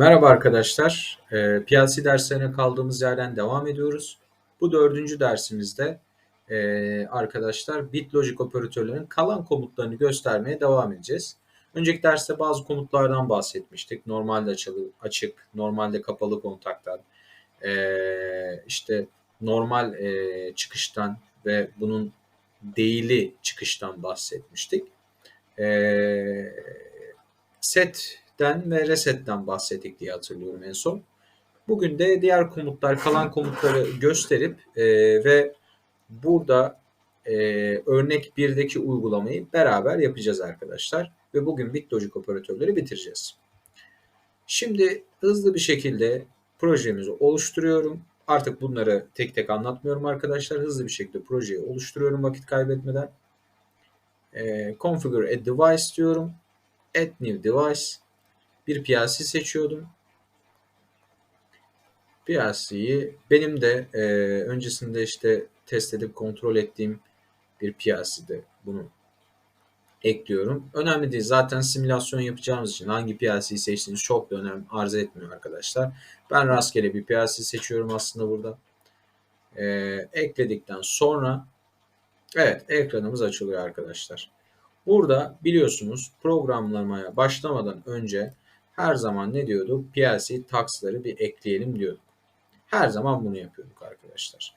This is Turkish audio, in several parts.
Merhaba arkadaşlar. E, PLC derslerine kaldığımız yerden devam ediyoruz. Bu dördüncü dersimizde e, arkadaşlar BitLogic operatörlerinin kalan komutlarını göstermeye devam edeceğiz. Önceki derste bazı komutlardan bahsetmiştik. Normalde açılı, açık, normalde kapalı kontaktan, e, işte normal e, çıkıştan ve bunun değili çıkıştan bahsetmiştik. E, set den ve resetten bahsettik diye hatırlıyorum en son. Bugün de diğer komutlar, kalan komutları gösterip e, ve burada e, örnek 1'deki uygulamayı beraber yapacağız arkadaşlar. Ve bugün BitLogic operatörleri bitireceğiz. Şimdi hızlı bir şekilde projemizi oluşturuyorum. Artık bunları tek tek anlatmıyorum arkadaşlar. Hızlı bir şekilde projeyi oluşturuyorum vakit kaybetmeden. E, configure a device diyorum. Add new device bir PLC seçiyordum. PLC'yi benim de e, öncesinde işte test edip kontrol ettiğim bir PLC'de bunu ekliyorum. Önemli değil. Zaten simülasyon yapacağımız için hangi PLC'yi seçtiğiniz çok da önem arz etmiyor arkadaşlar. Ben rastgele bir PLC seçiyorum aslında burada. Ee, ekledikten sonra evet ekranımız açılıyor arkadaşlar. Burada biliyorsunuz programlamaya başlamadan önce her zaman ne diyorduk? PLC tax'ları bir ekleyelim diyorduk. Her zaman bunu yapıyorduk arkadaşlar.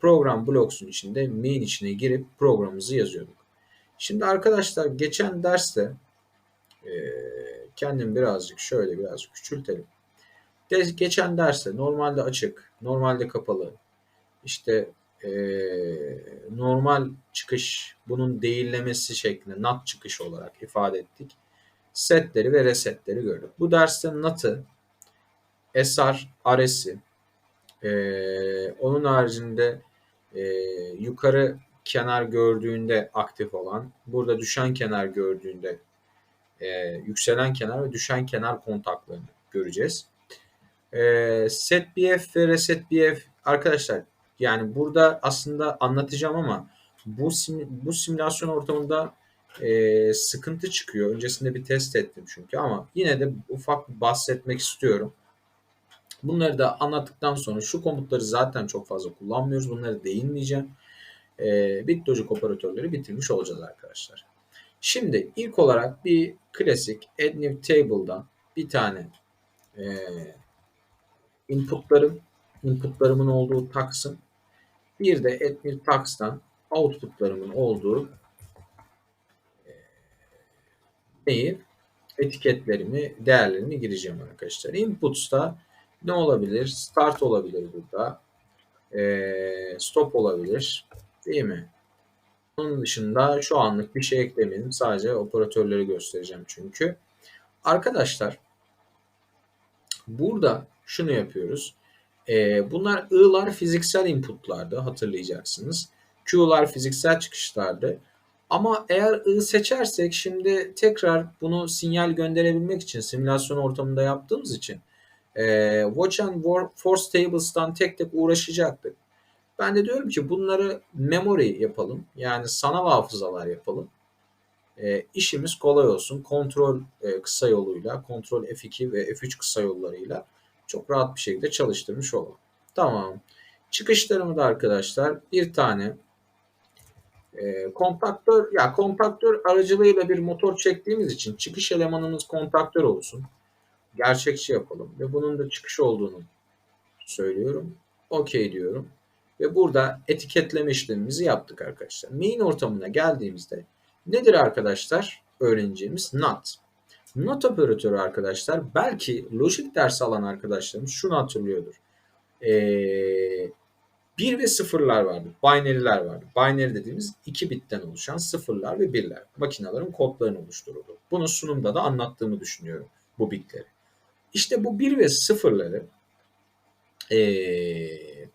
Program blocks'un içinde main içine girip programımızı yazıyorduk. Şimdi arkadaşlar geçen derste e, kendim birazcık şöyle biraz küçültelim. De, geçen derste normalde açık, normalde kapalı, işte e, normal çıkış bunun değillemesi şeklinde NAT çıkış olarak ifade ettik setleri ve resetleri gördük. Bu derste NAT'ı, SR, RS'i, ee, onun haricinde e, yukarı kenar gördüğünde aktif olan, burada düşen kenar gördüğünde e, yükselen kenar ve düşen kenar kontaklarını göreceğiz. E, set BF ve reset BF arkadaşlar yani burada aslında anlatacağım ama bu sim, bu simülasyon ortamında e, sıkıntı çıkıyor. Öncesinde bir test ettim çünkü ama yine de ufak bahsetmek istiyorum. Bunları da anlattıktan sonra şu komutları zaten çok fazla kullanmıyoruz. Bunları değinmeyeceğim. E, BitLogic operatörleri bitirmiş olacağız arkadaşlar. Şimdi ilk olarak bir klasik add new table'dan bir tane e, inputlarım inputlarımın olduğu taksın bir de add new outputlarımın olduğu neyi? Etiketlerimi, değerlerimi gireceğim arkadaşlar. Inputs'ta ne olabilir? Start olabilir burada. E, stop olabilir. Değil mi? Onun dışında şu anlık bir şey eklemedim. Sadece operatörleri göstereceğim çünkü. Arkadaşlar burada şunu yapıyoruz. E, bunlar I'lar fiziksel inputlardı hatırlayacaksınız. Q'lar fiziksel çıkışlardı. Ama eğer I seçersek şimdi tekrar bunu sinyal gönderebilmek için simülasyon ortamında yaptığımız için e, Watch and Force Tables'tan tek tek uğraşacaktık. Ben de diyorum ki bunları memory yapalım. Yani sanal hafızalar yapalım. E, işimiz kolay olsun. Kontrol e, kısa yoluyla, kontrol F2 ve F3 kısa yollarıyla çok rahat bir şekilde çalıştırmış olalım. Tamam. Çıkışlarımı da arkadaşlar bir tane e, kontaktör ya kontaktör aracılığıyla bir motor çektiğimiz için çıkış elemanımız kontaktör olsun. Gerçekçi yapalım ve bunun da çıkış olduğunu söylüyorum. Okey diyorum. Ve burada etiketleme işlemimizi yaptık arkadaşlar. Main ortamına geldiğimizde nedir arkadaşlar? Öğreneceğimiz NOT. NOT operatörü arkadaşlar belki lojik dersi alan arkadaşlarımız şunu hatırlıyordur. Ee, 1 ve sıfırlar vardı. Binary'ler vardı. Binary dediğimiz iki bitten oluşan sıfırlar ve birler. Makinelerin kodlarını oluşturuldu. Bunu sunumda da anlattığımı düşünüyorum bu bitleri. İşte bu 1 ve sıfırları ee,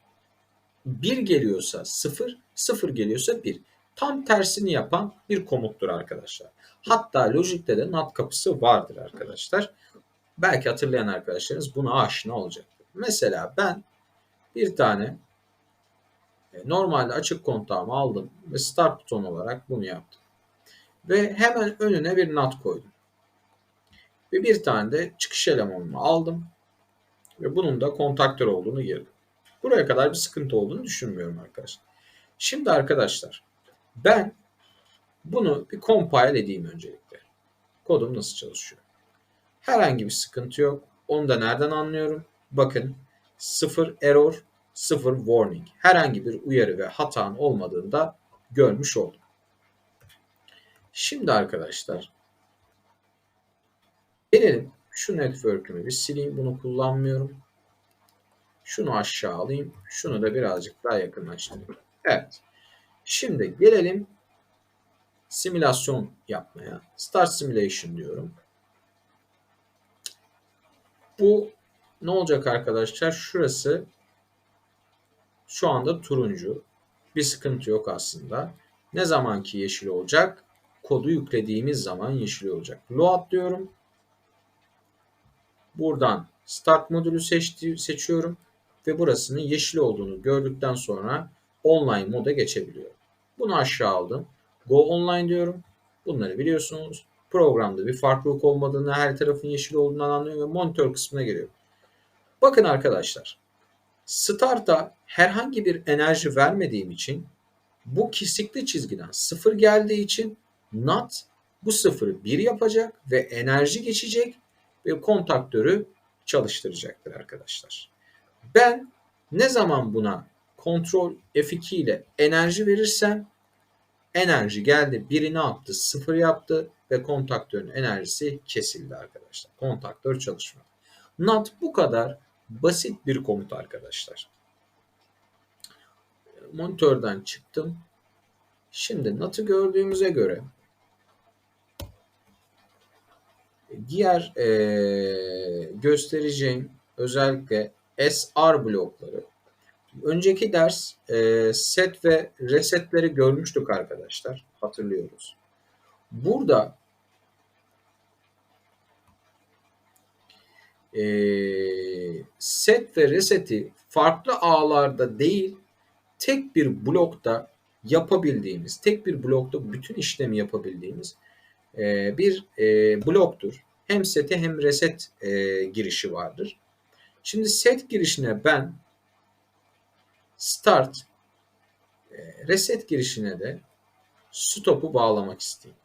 1 geliyorsa 0, 0 geliyorsa 1. Tam tersini yapan bir komuttur arkadaşlar. Hatta lojikte de NAT kapısı vardır arkadaşlar. Belki hatırlayan arkadaşlarınız buna aşina olacaktır. Mesela ben bir tane normalde açık kontağımı aldım ve start buton olarak bunu yaptım. Ve hemen önüne bir NAT koydum. Ve bir tane de çıkış elemanımı aldım. Ve bunun da kontaktör olduğunu girdim. Buraya kadar bir sıkıntı olduğunu düşünmüyorum arkadaşlar. Şimdi arkadaşlar ben bunu bir compile edeyim öncelikle. Kodum nasıl çalışıyor? Herhangi bir sıkıntı yok. Onu da nereden anlıyorum? Bakın sıfır error, sıfır warning. Herhangi bir uyarı ve hatan olmadığında görmüş oldum. Şimdi arkadaşlar gelelim şu network'ümü bir sileyim. Bunu kullanmıyorum. Şunu aşağı alayım. Şunu da birazcık daha yakınlaştırayım. Evet. Şimdi gelelim simülasyon yapmaya. Start simulation diyorum. Bu ne olacak arkadaşlar? Şurası şu anda turuncu. Bir sıkıntı yok aslında. Ne zamanki yeşil olacak? Kodu yüklediğimiz zaman yeşil olacak. Load diyorum. Buradan start modülü seçti, seçiyorum ve burasının yeşil olduğunu gördükten sonra online moda geçebiliyorum. Bunu aşağı aldım. Go online diyorum. Bunları biliyorsunuz. Programda bir farklılık olmadığını, her tarafın yeşil olduğundan anlıyorum ve monitör kısmına giriyorum. Bakın arkadaşlar. Start'a herhangi bir enerji vermediğim için bu kesikli çizgiden sıfır geldiği için NOT bu sıfırı bir yapacak ve enerji geçecek ve kontaktörü çalıştıracaktır arkadaşlar. Ben ne zaman buna kontrol F2 ile enerji verirsem enerji geldi birini attı sıfır yaptı ve kontaktörün enerjisi kesildi arkadaşlar. Kontaktör çalışmadı. NOT bu kadar basit bir komut arkadaşlar. Monitörden çıktım. Şimdi NOT'ı gördüğümüze göre diğer e, göstereceğim özellikle SR blokları. Önceki ders e, set ve resetleri görmüştük arkadaşlar. Hatırlıyoruz. Burada e, set ve reseti farklı ağlarda değil tek bir blokta yapabildiğimiz, tek bir blokta bütün işlemi yapabildiğimiz e, bir e, bloktur. Hem sete hem reset e, girişi vardır. Şimdi set girişine ben start e, reset girişine de stop'u bağlamak isteyeyim.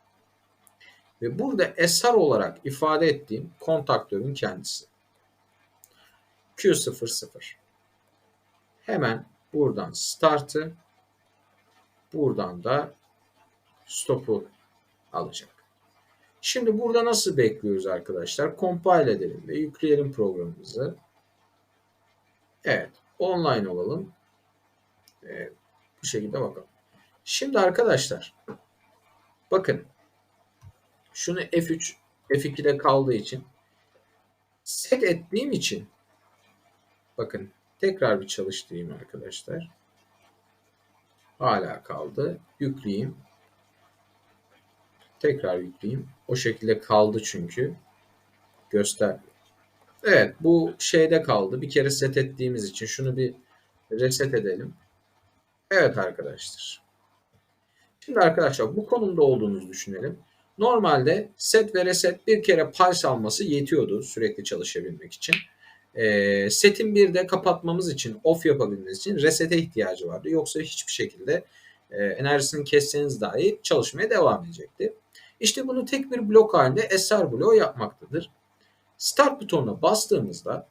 Ve burada SR olarak ifade ettiğim kontaktörün kendisi. Q00. Hemen buradan start'ı buradan da stop'u alacak. Şimdi burada nasıl bekliyoruz arkadaşlar? Compile edelim ve yükleyelim programımızı. Evet. Online olalım. Evet, bu şekilde bakalım. Şimdi arkadaşlar bakın şunu F3 F2'de kaldığı için set ettiğim için bakın tekrar bir çalıştırayım arkadaşlar. Hala kaldı. Yükleyeyim. Tekrar yükleyeyim. O şekilde kaldı çünkü. Göster. Evet bu şeyde kaldı. Bir kere set ettiğimiz için şunu bir reset edelim. Evet arkadaşlar. Şimdi arkadaşlar bu konumda olduğumuzu düşünelim. Normalde set ve reset bir kere pulse alması yetiyordu sürekli çalışabilmek için. E, setin bir de kapatmamız için, off yapabilmemiz için resete ihtiyacı vardı. Yoksa hiçbir şekilde e, enerjisini kesseniz dahi çalışmaya devam edecekti. İşte bunu tek bir blok halinde SR bloğu yapmaktadır. Start butonuna bastığımızda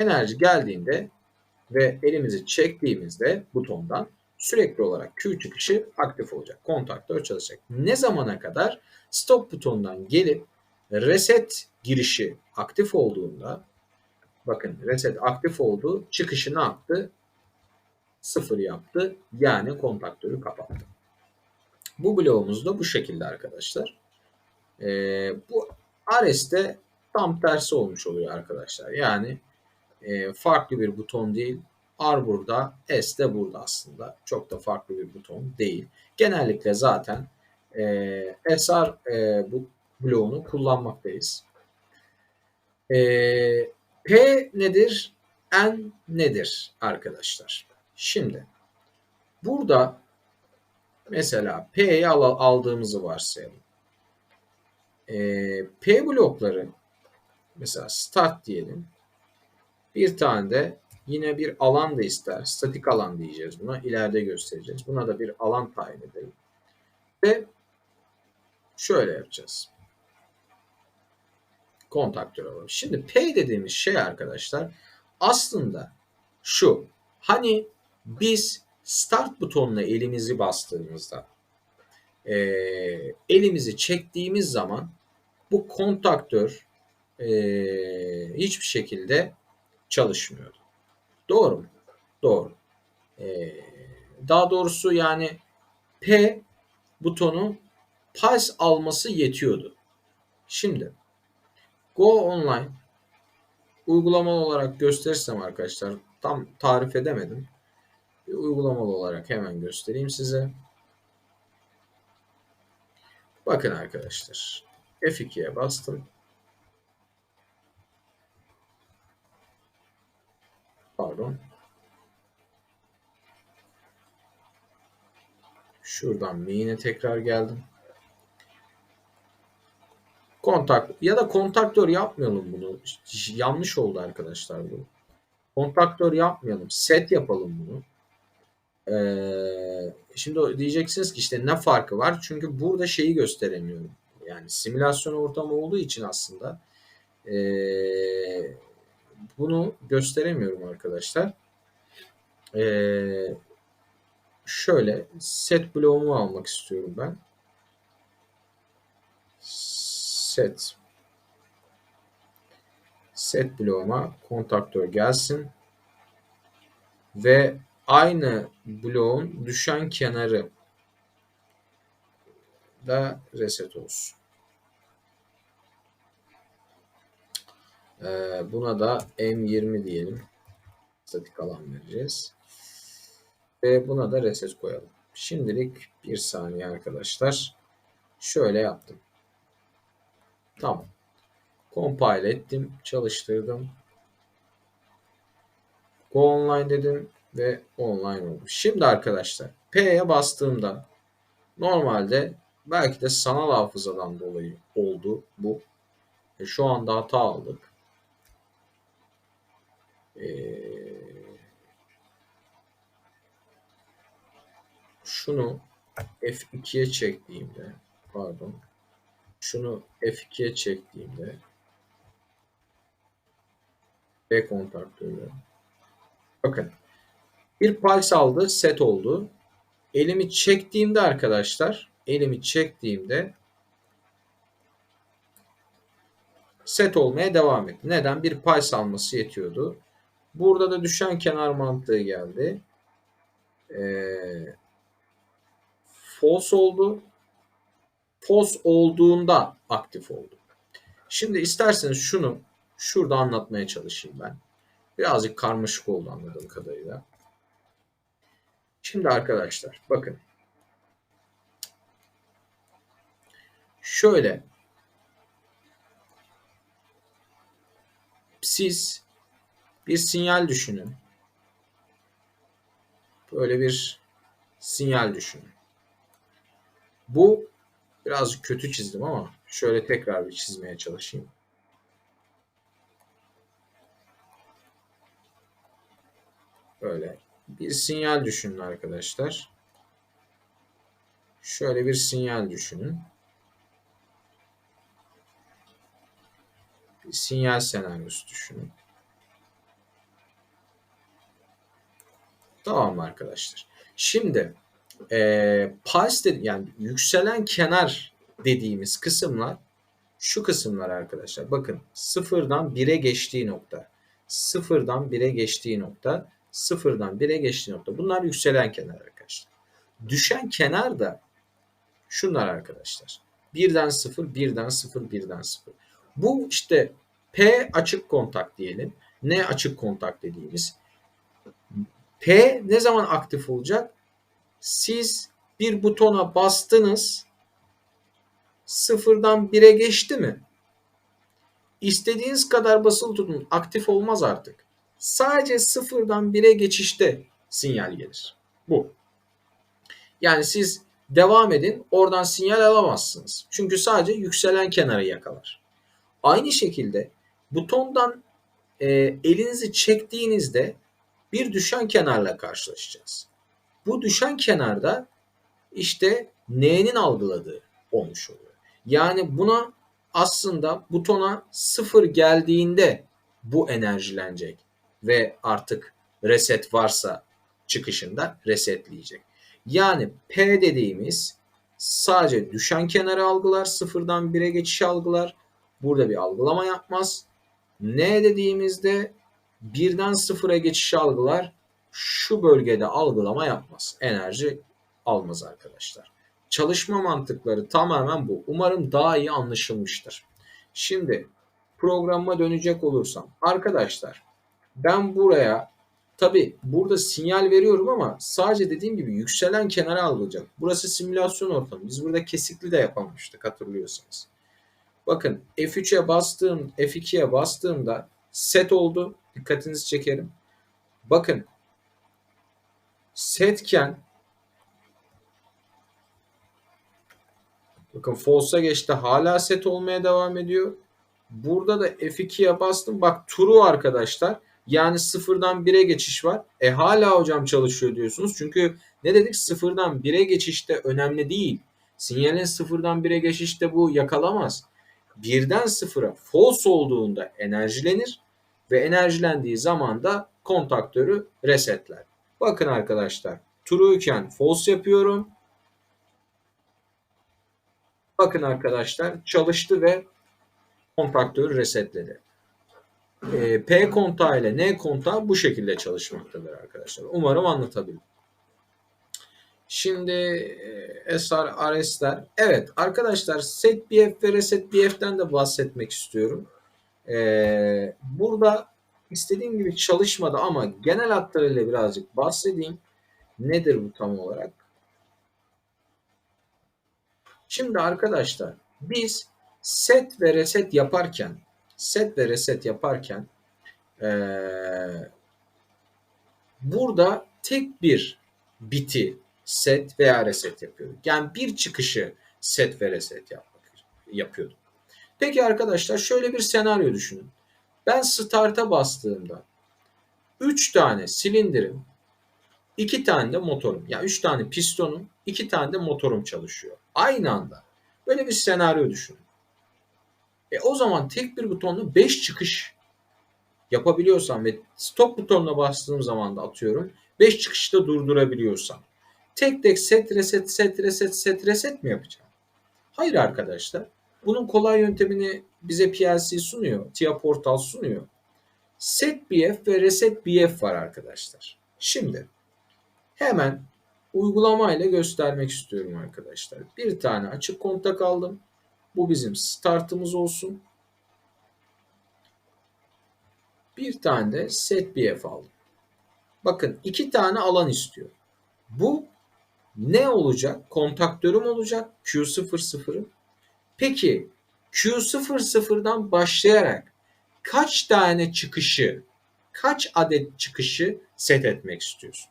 enerji geldiğinde ve elimizi çektiğimizde butondan sürekli olarak Q çıkışı aktif olacak. Kontaktör çalışacak. Ne zamana kadar? Stop butonundan gelip reset girişi aktif olduğunda bakın reset aktif oldu. Çıkışı ne yaptı? Sıfır yaptı. Yani kontaktörü kapattı. Bu bloğumuz da bu şekilde arkadaşlar. Ee, bu Ares'te tam tersi olmuş oluyor arkadaşlar. Yani e, farklı bir buton değil. R burada, S de burada aslında. Çok da farklı bir buton değil. Genellikle zaten e, SR e, bu bloğunu kullanmaktayız. E, P nedir? N nedir arkadaşlar? Şimdi burada mesela P'yi aldığımızı varsayalım. Ee, P blokları mesela start diyelim. Bir tane de yine bir alan da ister. Statik alan diyeceğiz buna. İleride göstereceğiz. Buna da bir alan tayin edelim. Ve şöyle yapacağız. Kontaktör alalım. Şimdi P dediğimiz şey arkadaşlar aslında şu. Hani biz start butonuna elimizi bastığımızda e, elimizi çektiğimiz zaman bu kontaktör e, hiçbir şekilde çalışmıyordu. Doğru mu? Doğru. E, daha doğrusu yani P butonu pulse alması yetiyordu. Şimdi Go Online uygulamalı olarak gösterirsem arkadaşlar tam tarif edemedim. Uygulamalı olarak hemen göstereyim size. Bakın arkadaşlar. F2'ye bastım. Pardon. Şuradan main'e tekrar geldim. Kontak ya da kontaktör yapmayalım bunu. Yanlış oldu arkadaşlar bu. Kontaktör yapmayalım. Set yapalım bunu. Ee, şimdi diyeceksiniz ki işte ne farkı var? Çünkü burada şeyi gösteremiyorum. Yani simülasyon ortamı olduğu için aslında ee, bunu gösteremiyorum arkadaşlar. Ee, şöyle set bloğumu almak istiyorum ben. Set set bloğuma kontaktör gelsin ve aynı bloğun düşen kenarı da reset olsun. Ee, buna da M20 diyelim. Statik alan vereceğiz. Ve buna da reset koyalım. Şimdilik bir saniye arkadaşlar. Şöyle yaptım. Tamam. Compile ettim. Çalıştırdım. Go online dedim ve online oldu. Şimdi arkadaşlar P'ye bastığımda normalde belki de sanal hafızadan dolayı oldu bu. E, şu anda hata aldık. Ee, şunu F2'ye çektiğimde pardon şunu F2'ye çektiğimde B kontaktörü bakın bir pulse aldı set oldu elimi çektiğimde arkadaşlar elimi çektiğimde set olmaya devam etti. Neden? Bir pulse alması yetiyordu. Burada da düşen kenar mantığı geldi. Ee, false oldu. False olduğunda aktif oldu. Şimdi isterseniz şunu şurada anlatmaya çalışayım ben. Birazcık karmaşık oldu anladığım kadarıyla. Şimdi arkadaşlar bakın. Şöyle siz bir sinyal düşünün. Böyle bir sinyal düşünün. Bu birazcık kötü çizdim ama şöyle tekrar bir çizmeye çalışayım. Böyle bir sinyal düşünün arkadaşlar. Şöyle bir sinyal düşünün. Bir sinyal senaryosu düşünün. Tamam arkadaşlar? Şimdi e, pulse dedi, yani yükselen kenar dediğimiz kısımlar şu kısımlar arkadaşlar. Bakın sıfırdan 1'e geçtiği nokta. Sıfırdan 1'e geçtiği nokta. Sıfırdan 1'e geçtiği nokta. Bunlar yükselen kenar arkadaşlar. Düşen kenar da şunlar arkadaşlar. Birden sıfır, birden sıfır, birden sıfır. Bu işte P açık kontak diyelim. N açık kontak dediğimiz. P ne zaman aktif olacak? Siz bir butona bastınız. Sıfırdan bire geçti mi? İstediğiniz kadar basılı tutun. Aktif olmaz artık. Sadece sıfırdan bire geçişte sinyal gelir. Bu. Yani siz devam edin. Oradan sinyal alamazsınız. Çünkü sadece yükselen kenarı yakalar. Aynı şekilde butondan e, elinizi çektiğinizde bir düşen kenarla karşılaşacağız. Bu düşen kenarda işte N'nin algıladığı olmuş oluyor. Yani buna aslında butona sıfır geldiğinde bu enerjilenecek ve artık reset varsa çıkışında resetleyecek. Yani P dediğimiz sadece düşen kenarı algılar, sıfırdan 1'e geçiş algılar. Burada bir algılama yapmaz. N dediğimizde birden sıfıra geçiş algılar. Şu bölgede algılama yapmaz. Enerji almaz arkadaşlar. Çalışma mantıkları tamamen bu. Umarım daha iyi anlaşılmıştır. Şimdi programıma dönecek olursam arkadaşlar ben buraya tabi burada sinyal veriyorum ama sadece dediğim gibi yükselen kenara alacak. Burası simülasyon ortamı. Biz burada kesikli de yapamamıştık hatırlıyorsanız. Bakın F3'e bastığım F2'ye bastığımda set oldu. Dikkatinizi çekerim. Bakın setken bakın false'a geçti. Hala set olmaya devam ediyor. Burada da F2'ye bastım. Bak true arkadaşlar. Yani sıfırdan 1'e geçiş var. E hala hocam çalışıyor diyorsunuz. Çünkü ne dedik? Sıfırdan 1'e geçişte önemli değil. Sinyalin sıfırdan 1'e geçişte bu yakalamaz. Birden sıfıra false olduğunda enerjilenir ve enerjilendiği zaman da kontaktörü resetler. Bakın arkadaşlar true iken false yapıyorum. Bakın arkadaşlar çalıştı ve kontaktörü resetledi. E, P kontağı ile N kontağı bu şekilde çalışmaktadır arkadaşlar. Umarım anlatabildim. Şimdi e, SR, RS'ler. Evet arkadaşlar set BF ve reset BF'den de bahsetmek istiyorum. Ee, burada istediğim gibi çalışmadı ama genel hatlarıyla birazcık bahsedeyim. Nedir bu tam olarak? Şimdi arkadaşlar biz set ve reset yaparken set ve reset yaparken ee, burada tek bir biti set veya reset yapıyorduk. Yani bir çıkışı set ve reset yapmak yapıyorduk. Peki arkadaşlar şöyle bir senaryo düşünün. Ben start'a bastığımda 3 tane silindirim, 2 tane de motorum. Yani 3 tane pistonum, 2 tane de motorum çalışıyor. Aynı anda. Böyle bir senaryo düşünün. E o zaman tek bir butonla 5 çıkış yapabiliyorsam ve stop butonuna bastığım zaman da atıyorum 5 çıkışta durdurabiliyorsam tek tek set reset set reset set reset mi yapacağım? Hayır arkadaşlar. Bunun kolay yöntemini bize PLC sunuyor. TIA Portal sunuyor. Set BF ve Reset BF var arkadaşlar. Şimdi hemen uygulamayla göstermek istiyorum arkadaşlar. Bir tane açık kontak aldım. Bu bizim startımız olsun. Bir tane de set BF aldım. Bakın iki tane alan istiyor. Bu ne olacak? Kontaktörüm olacak. Q00'ım. Peki Q00'dan başlayarak kaç tane çıkışı, kaç adet çıkışı set etmek istiyorsun?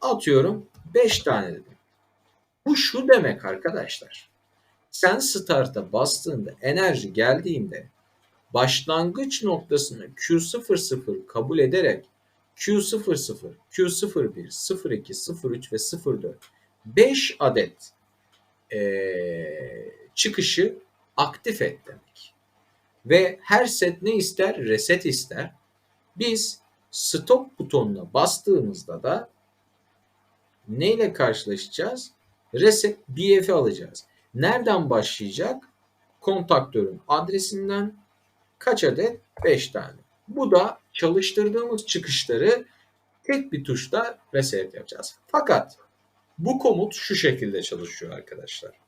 Atıyorum 5 tane dedim. Bu şu demek arkadaşlar. Sen start'a bastığında enerji geldiğinde başlangıç noktasını Q00 kabul ederek Q00, Q01, 02, 03 ve 04 5 adet ee, çıkışı aktif et demek. Ve her set ne ister? Reset ister. Biz stop butonuna bastığımızda da neyle karşılaşacağız? Reset BF'i alacağız. Nereden başlayacak? Kontaktörün adresinden kaç adet? 5 tane. Bu da çalıştırdığımız çıkışları tek bir tuşla reset yapacağız. Fakat bu komut şu şekilde çalışıyor arkadaşlar.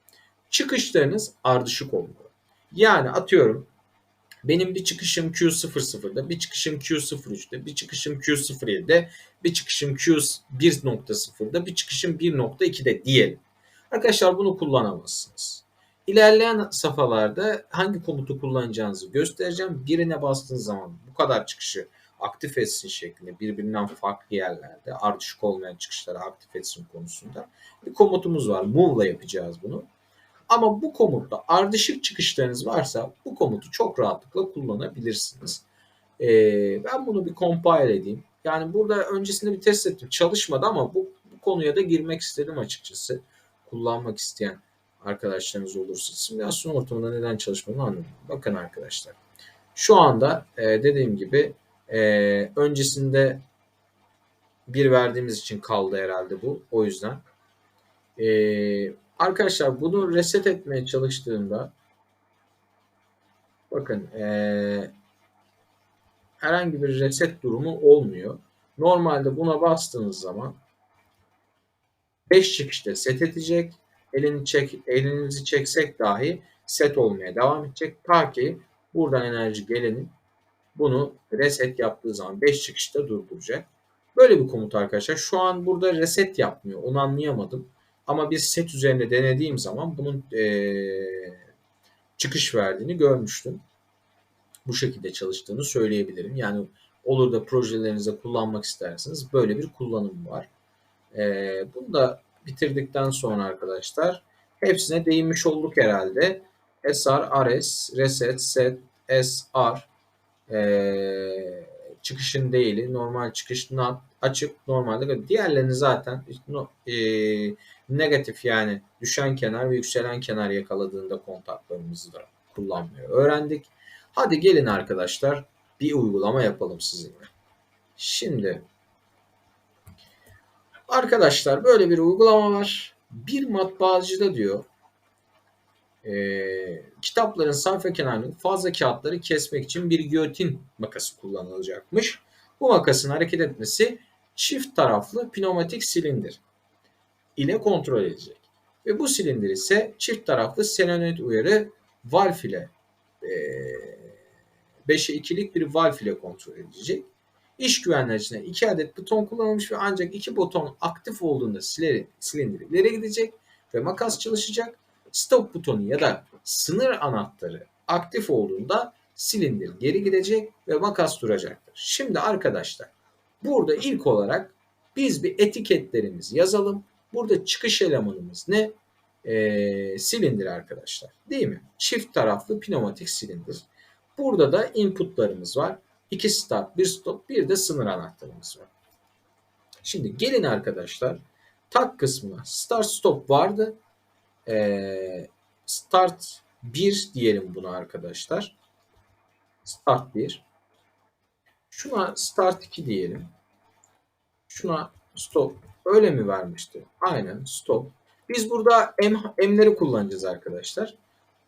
Çıkışlarınız ardışık olmalı. Yani atıyorum benim bir çıkışım Q00'da, bir çıkışım Q03'te, bir çıkışım Q07'de, bir çıkışım Q1.0'da, bir çıkışım 1.2'de diyelim. Arkadaşlar bunu kullanamazsınız. İlerleyen safhalarda hangi komutu kullanacağınızı göstereceğim. Birine bastığınız zaman bu kadar çıkışı aktif etsin şeklinde birbirinden farklı yerlerde ardışık olmayan çıkışları aktif etsin konusunda bir komutumuz var. Move'la yapacağız bunu. Ama bu komutta ardışık çıkışlarınız varsa bu komutu çok rahatlıkla kullanabilirsiniz. Ee, ben bunu bir compile edeyim. Yani burada öncesinde bir test ettim. Çalışmadı ama bu, bu konuya da girmek istedim açıkçası. Kullanmak isteyen arkadaşlarınız olursa simülasyon ortamında neden çalışmadığını anladım. Bakın arkadaşlar. Şu anda e, dediğim gibi e, öncesinde bir verdiğimiz için kaldı herhalde bu. O yüzden. E, arkadaşlar bunu reset etmeye çalıştığımda bakın e, herhangi bir reset durumu olmuyor. Normalde buna bastığınız zaman 5 çıkışta set edecek. Elini çek, elinizi çeksek dahi set olmaya devam edecek. Ta ki buradan enerji gelenin bunu reset yaptığı zaman 5 çıkışta durduracak. Böyle bir komut arkadaşlar. Şu an burada reset yapmıyor. Onu anlayamadım. Ama bir set üzerinde denediğim zaman bunun ee, çıkış verdiğini görmüştüm. Bu şekilde çalıştığını söyleyebilirim. Yani olur da projelerinizde kullanmak isterseniz böyle bir kullanım var. Ee, bunu da bitirdikten sonra arkadaşlar hepsine değinmiş olduk herhalde. SR, RS, Reset, Set, SR, ee, çıkışın değili, normal çıkış, not, açık, normalde. Diğerlerini zaten e, negatif yani düşen kenar ve yükselen kenar yakaladığında kontaklarımızı da kullanmıyor. Öğrendik. Hadi gelin arkadaşlar bir uygulama yapalım sizinle. Şimdi arkadaşlar böyle bir uygulama var. Bir matbaacıda diyor e, kitapların sayfa kenarının fazla kağıtları kesmek için bir giyotin makası kullanılacakmış. Bu makasın hareket etmesi çift taraflı pneumatik silindir ile kontrol edilecek. Ve bu silindir ise çift taraflı selenoid uyarı valf ile e, 5'e 2'lik bir valve ile kontrol edilecek. İş güvenliği için iki adet buton kullanılmış ve ancak iki buton aktif olduğunda silindir ileri gidecek ve makas çalışacak. Stop butonu ya da sınır anahtarı aktif olduğunda silindir geri gidecek ve makas duracaktır. Şimdi arkadaşlar burada ilk olarak biz bir etiketlerimizi yazalım. Burada çıkış elemanımız ne? Ee, silindir arkadaşlar. Değil mi? Çift taraflı pneumatik silindir. Burada da inputlarımız var. İki start, bir stop, bir de sınır anahtarımız var. Şimdi gelin arkadaşlar tak kısmına start stop vardı. Ee, start 1 diyelim buna arkadaşlar. Start 1. Şuna start 2 diyelim. Şuna stop. Öyle mi vermişti? Aynen stop. Biz burada M, M'leri kullanacağız arkadaşlar.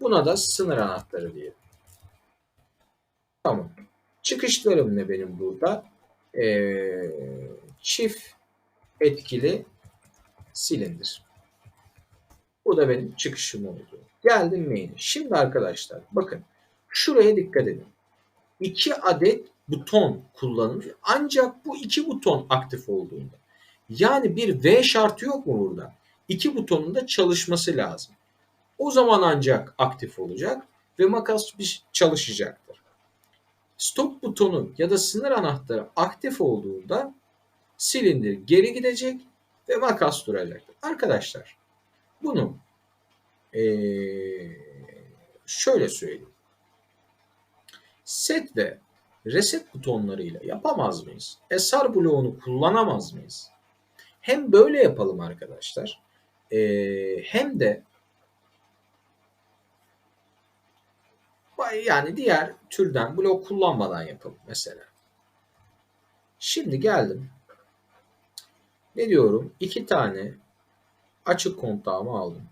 Buna da sınır anahtarı diyelim. Tamam. Çıkışlarım ne benim burada? Ee, çift etkili silindir. Bu da benim çıkışım oldu. Geldim main'e. Şimdi arkadaşlar bakın şuraya dikkat edin. İki adet buton kullanılmış. Ancak bu iki buton aktif olduğunda. Yani bir V şartı yok mu burada? İki butonun da çalışması lazım. O zaman ancak aktif olacak ve makas bir çalışacaktır. Stop butonu ya da sınır anahtarı aktif olduğunda silindir geri gidecek ve makas duracaktır. Arkadaşlar bunu ee, şöyle söyleyeyim. Set ve reset butonlarıyla yapamaz mıyız? SR bloğunu kullanamaz mıyız? Hem böyle yapalım arkadaşlar. E, hem de yani diğer türden blok kullanmadan yapalım mesela. Şimdi geldim. Ne diyorum? İki tane açık kontağımı aldım.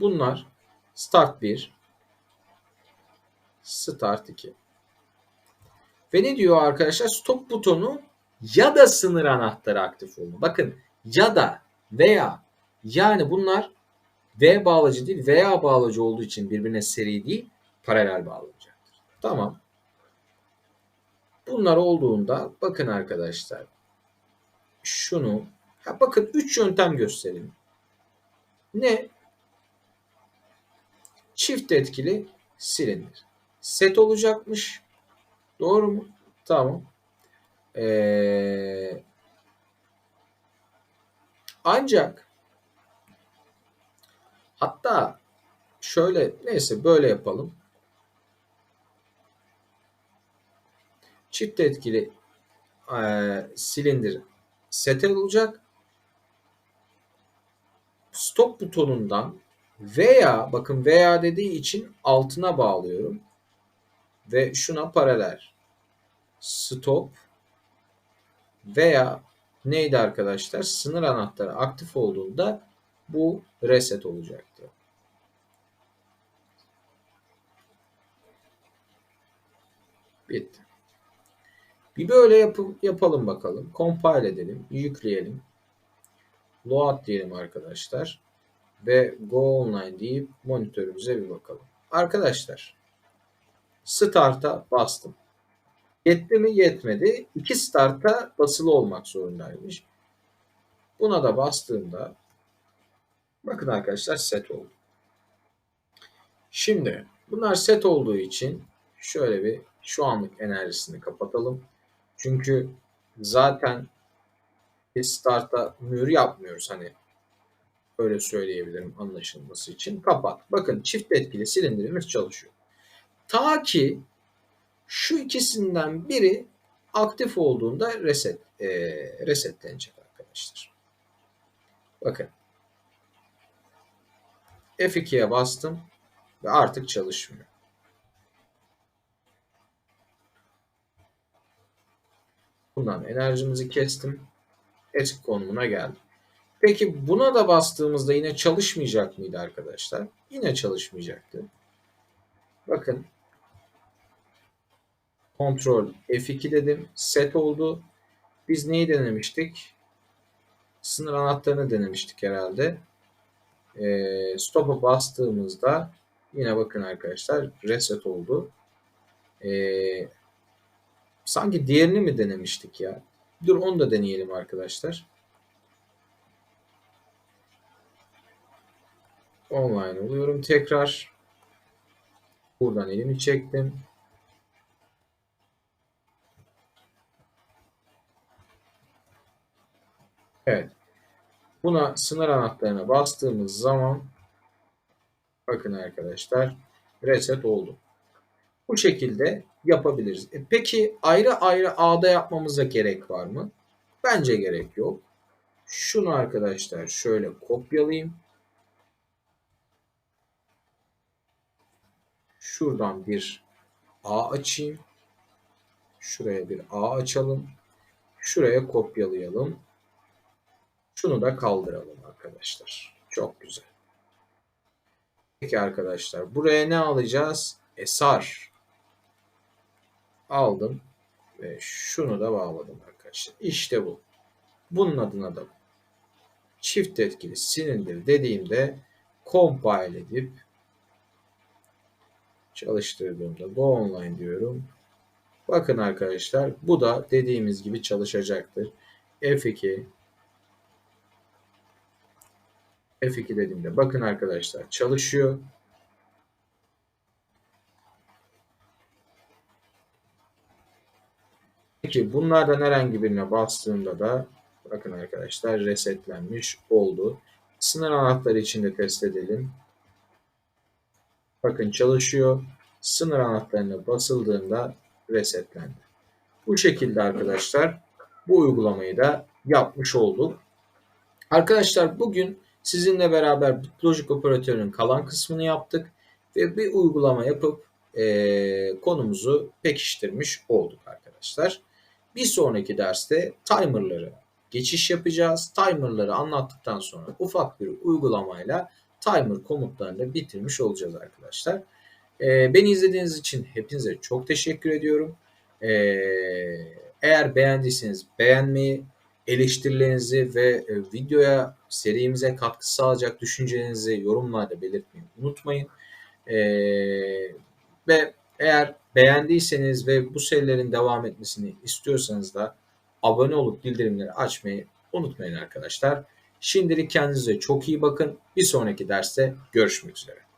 Bunlar start 1, start 2. Ve ne diyor arkadaşlar? Stop butonu ya da sınır anahtarı aktif oldu. Bakın ya da veya yani bunlar V bağlacı değil veya bağlacı olduğu için birbirine seri değil paralel bağlanacaktır. Tamam. Bunlar olduğunda bakın arkadaşlar şunu ya bakın 3 yöntem gösterelim. Ne? Çift etkili silindir. Set olacakmış. Doğru mu? Tamam. Ee, ancak hatta şöyle neyse böyle yapalım. Çift etkili e, silindir set olacak. Stop butonundan veya bakın veya dediği için altına bağlıyorum. Ve şuna paralel. Stop veya neydi arkadaşlar? Sınır anahtarı aktif olduğunda bu reset olacaktı. Bitti. Bir böyle yapıp yapalım bakalım. Compile edelim, yükleyelim. Load diyelim arkadaşlar. Ve Go Online deyip monitörümüze bir bakalım. Arkadaşlar Start'a bastım. Yetti mi? Yetmedi. İki Start'a basılı olmak zorundaymış. Buna da bastığımda bakın arkadaşlar set oldu. Şimdi bunlar set olduğu için şöyle bir şu anlık enerjisini kapatalım. Çünkü zaten biz start'a mühür yapmıyoruz hani öyle söyleyebilirim anlaşılması için. Kapat. Bakın çift etkili silindirimiz çalışıyor. Ta ki şu ikisinden biri aktif olduğunda reset e, resetlenecek arkadaşlar. Bakın. F2'ye bastım ve artık çalışmıyor. Bundan enerjimizi kestim. Eski konumuna geldi. Peki buna da bastığımızda yine çalışmayacak mıydı arkadaşlar? Yine çalışmayacaktı. Bakın. Kontrol F2 dedim. Set oldu. Biz neyi denemiştik? Sınır anahtarını denemiştik herhalde. E, stop'a bastığımızda yine bakın arkadaşlar reset oldu. E, sanki diğerini mi denemiştik ya? Dur onu da deneyelim arkadaşlar. Online oluyorum tekrar. Buradan elimi çektim. Evet. Buna sınır anahtarına bastığımız zaman bakın arkadaşlar reset oldu. Bu şekilde yapabiliriz. E peki ayrı ayrı A'da yapmamıza gerek var mı? Bence gerek yok. Şunu arkadaşlar şöyle kopyalayayım. Şuradan bir A açayım. Şuraya bir A açalım. Şuraya kopyalayalım. Şunu da kaldıralım arkadaşlar. Çok güzel. Peki arkadaşlar buraya ne alacağız? Esar. Aldım ve şunu da bağladım arkadaşlar. İşte bu. Bunun adına da çift etkili silindir dediğimde compile edip çalıştırdığımda go online diyorum. Bakın arkadaşlar bu da dediğimiz gibi çalışacaktır. F2 F2 dediğimde bakın arkadaşlar çalışıyor. Peki bunlardan herhangi birine bastığımda da bakın arkadaşlar resetlenmiş oldu. Sınır anahtarı için de test edelim. Bakın çalışıyor. Sınır anahtarına basıldığında resetlendi. Bu şekilde arkadaşlar bu uygulamayı da yapmış olduk. Arkadaşlar bugün sizinle beraber Bitlogic operatörünün kalan kısmını yaptık ve bir uygulama yapıp e, konumuzu pekiştirmiş olduk arkadaşlar. Bir sonraki derste timerları geçiş yapacağız. Timerları anlattıktan sonra ufak bir uygulamayla timer komutlarını bitirmiş olacağız arkadaşlar. Ee, beni izlediğiniz için hepinize çok teşekkür ediyorum. Ee, eğer beğendiyseniz beğenmeyi, eleştirilerinizi ve e, videoya, serimize katkı sağlayacak düşüncelerinizi yorumlarda belirtmeyi unutmayın. Ee, ve eğer beğendiyseniz ve bu serilerin devam etmesini istiyorsanız da abone olup bildirimleri açmayı unutmayın arkadaşlar. Şimdilik kendinize çok iyi bakın. Bir sonraki derste görüşmek üzere.